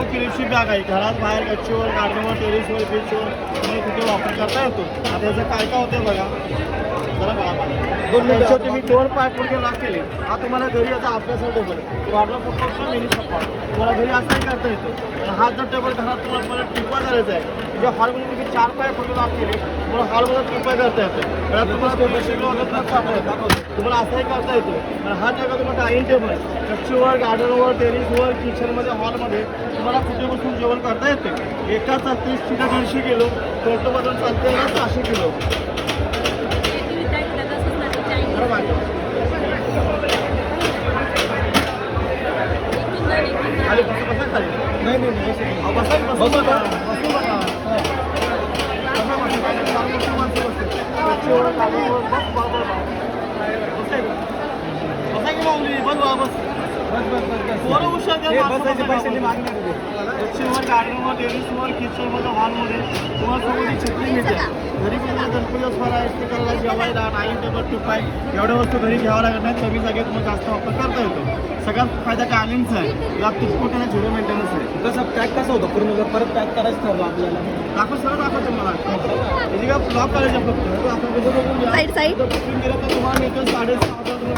No किलोची bag आहे. घरात बाहेर गच्चीवर गार्डनवर टेरेसवर बीचवर तुम्ही कुठे वापर करता येतो. आता याचं काय काय होतं बघा. जरा बघा. दोन तुम्ही दोन पाय पुढे लॉक केले. हा तुम्हाला घरी आता अभ्यास टेबल वाढला फक्त मिनी सप्पा तुम्हाला घरी असंही करता येतो. हा जर टेबल घरात तुम्हाला परत टिपा करायचा आहे. म्हणजे हॉलमध्ये तुम्ही चार पाय पुढे लॉक केले. तुम्हाला हॉलमध्ये टिपा करता येतं. घरात तुम्हाला दोन शिकलो वगैरे तुम्हाला असंही करता येतो. हा जगा तुम्हाला डायनिंग टेबल गच्चीवर गार्डनवर टेरिसवर किचनमध्ये हॉलमध्ये तुम्हाला कुठे बसून जेवण करता येते? एकाच तीस तिथं दीडशे किलो टोटल चालते ना सहाशे किलो. गच्चीवर गार्डनवर टेरिसवर किचनमध्ये हॉलमध्ये तुम्हाला सगळी छत्री मिळते घरी गेल्या गणपती असणार आहे जेवायला नाईन टेबल टुपाय एवढ्या वस्तू घरी घ्यावं लागत नाही कमी जागेत मग जास्त वापर करता येतो. सगळ्यात फायदा कालींचा आहे. यात तुटपुट झिरो मिळते कसं पॅक कसं होतं? पूर्ण जर परत पॅक करायचं ठरलं आपल्याला. दाखव सरळ दाखवतो मला. त्याची काय ब्लॉक करायचं फक्त आपण Side, side. गेलं तर तुम्हाला मिळतं साडेसहा